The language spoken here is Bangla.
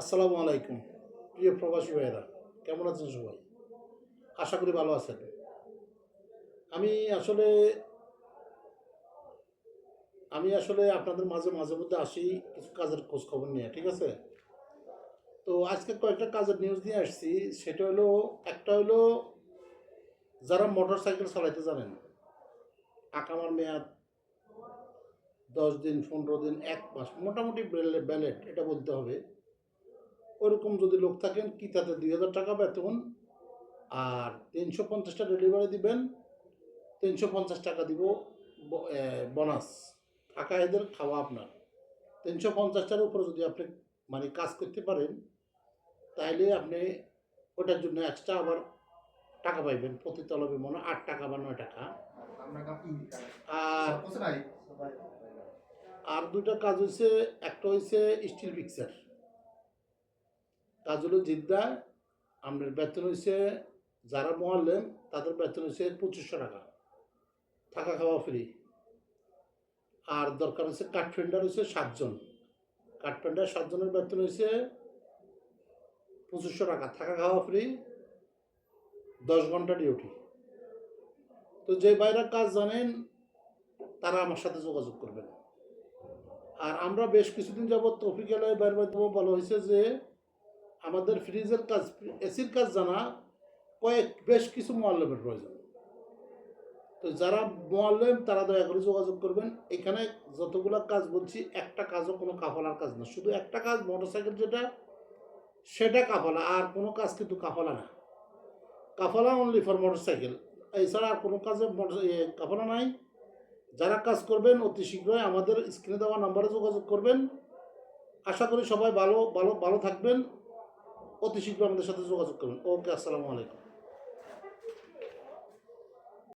আসসালামু আলাইকুম। প্রিয় প্রবাসী ভাইয়েরা, কেমন আছেন সবাই? আশা করি ভালো আছেন। আমি আসলে আমি আসলে আপনাদের মাঝে মাঝে মধ্যে আসি কিছু কাজের খোঁজ খবর নিয়ে, ঠিক আছে? তো আজকে কয়েকটা কাজের নিউজ নিয়ে আসছি। সেটা হলো, একটা হলো, যারা মোটর সাইকেল চালাইতে জানেন, আকামার মেয়াদ দশ দিন, পনেরো দিন, এক মাস, মোটামুটি ব্যালেট এটা বলতে হবে। ওরকম যদি লোক থাকেন কি তাতে দুই হাজার টাকা বেতন? আর তিনশো পঞ্চাশটা ডেলিভারি দিবেন তিনশো পঞ্চাশ টাকা দিব বোনাস থাকা এদের খাওয়া আপনার। তিনশো পঞ্চাশটার উপরে যদি আপনি মানে কাজ করতে পারেন তাইলে আপনি ওটার জন্য এক্সট্রা আবার টাকা পাইবেন প্রতি তলবে মনে হয় আট টাকা বা নয় টাকা। আর আর দুইটা কাজ হয়েছে একটা হয়েছে স্টিল পিকচার কাজ হলো জিদ্দা আমাদের বেতন হয়েছে যারা মোয়াল্লেম, তাদের বেতন হয়েছে পঁচিশশো টাকা। থাকা খাওয়া ফ্রি আর দরকার হচ্ছে কাঠফেন্ডার হয়েছে সাতজন। কাঠফেন্ডার সাতজনের বেতন হয়েছে পঁচিশশো টাকা। থাকা খাওয়া ফ্রি দশ ঘণ্টা ডিউটি তো যে বাইরা কাজ জানেন, তারা আমার সাথে যোগাযোগ করবেন। আর আমরা বেশ কিছুদিন যাবৎ অফিসিয়ালয় বাইরের মাধ্যমে বলা হয়েছে যে আমাদের ফ্রিজের কাজ, এসির কাজ জানা, কয়েক, বেশ কিছু মোয়াল্লেমের প্রয়োজন। তো যারা মোয়াল্লেম, তারা দয়া করে যোগাযোগ করবেন। এখানে যতগুলো কাজ বলছি, একটা কাজও কোনো কাফলার কাজ না। শুধু একটা কাজ, মোটরসাইকেল যেটা, সেটা কাফলা, আর কোনো কাজ কিন্তু কাফলা না। কাফলা অনলি ফর মোটরসাইকেল এছাড়া আর কোনো কাজে কাফালা নাই। যারা কাজ করবেন, অতি শীঘ্রই আমাদের স্ক্রিনে দেওয়া নাম্বারে যোগাযোগ করবেন। আশা করি সবাই ভালো ভালো ভালো থাকবেন। অতি শীঘ্র আমাদের সাথে যোগাযোগ করবেন ওকে আসসালামু আলাইকুম।